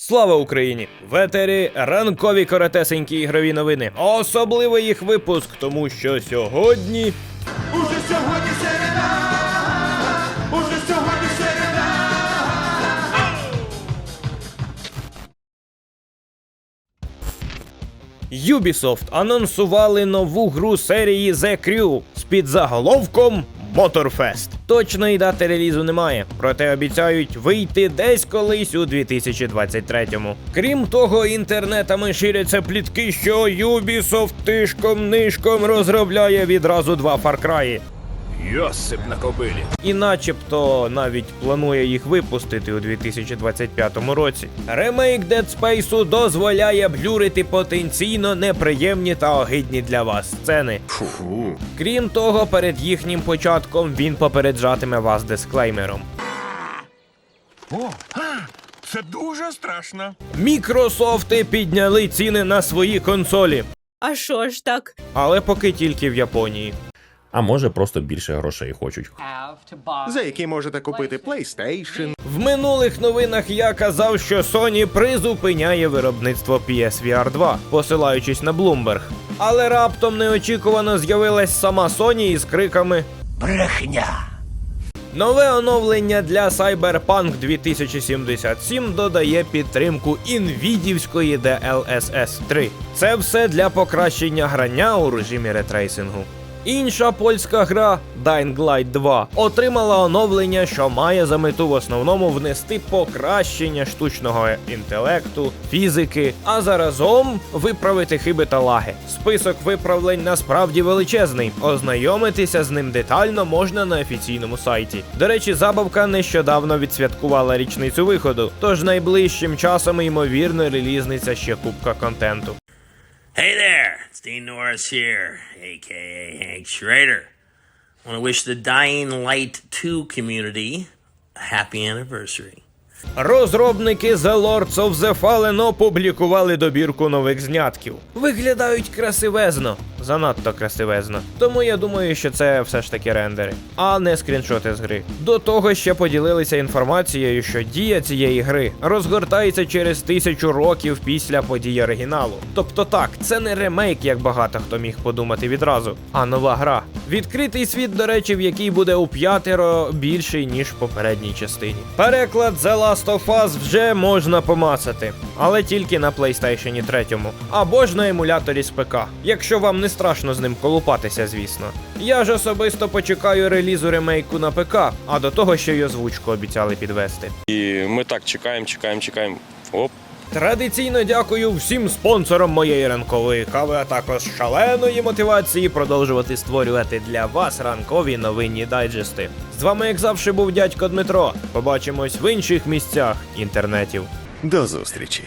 Слава Україні! В етері ранкові коротесенькі ігрові новини. Особливий їх випуск, тому що сьогодні Уже сьогодні середа, уже сьогодні середа. Ubisoft анонсували нову гру серії The Crew з підзаголовком Motorfest. Точної дати релізу немає, проте обіцяють вийти десь колись у 2023-му. Крім того, інтернетами ширяться плітки, що Ubisoft тишком-нишком розробляє відразу два Far Cry. Йосип на кобилі. І начебто навіть планує їх випустити у 2025 році. Ремейк Dead Space дозволяє блюрити потенційно неприємні та огидні для вас сцени. Фу. Крім того, перед їхнім початком він попереджатиме вас дисклеймером. О, це дуже страшно. Мікрософти підняли ціни на свої консолі, А що ж так? але поки тільки в Японії. А може просто більше грошей хочуть. за які можете купити PlayStation, В минулих новинах я казав, що Sony призупиняє виробництво PSVR 2, посилаючись на Bloomberg. Але раптом неочікувано з'явилась сама Sony із криками Брехня. Нове оновлення для Cyberpunk 2077 додає підтримку інвідівської DLSS 3. Це все для покращення грання у режимі ретрейсингу. Інша польська гра Dying Light 2 отримала оновлення, що має за мету в основному внести покращення штучного інтелекту, фізики, а заразом виправити хиби та лаги. Список виправлень насправді величезний. Ознайомитися з ним детально можна на офіційному сайті. До речі, забавка нещодавно відсвяткувала річницю виходу, тож найближчим часом ймовірно релізниця ще кубка контенту. Hey there, it's Dean Norris here, aka Hank Schrader. I want to wish the Dying Light 2 community a happy anniversary. Розробники The Lords of the Fallen опублікували добірку нових знятків. Виглядають красивезно, занадто красивезно. Тому я думаю, що це все ж таки рендери, а не скріншоти з гри. До того ще поділилися інформацією, що дія цієї гри розгортається через тисячу років після подій оригіналу. Тобто так, це не ремейк, як багато хто міг подумати відразу, а нова гра. Відкритий світ, до речі, в якій буде у п'ятеро більший ніж в попередній частині. Переклад The Last of Us вже можна помацати, але тільки на PlayStation 3 або ж на емуляторі з ПК, якщо вам не страшно з ним колупатися, звісно. Я ж особисто почекаю релізу ремейку на ПК, а до того ще й озвучку обіцяли підвести. І ми так чекаємо, чекаємо, чекаємо. Оп, Традиційно дякую всім спонсорам моєї ранкової кави, а також шаленої мотивації продовжувати створювати для вас ранкові новинні дайджести. З вами, як завжди, був дядько Дмитро. Побачимось в інших місцях інтернетів. до зустрічі.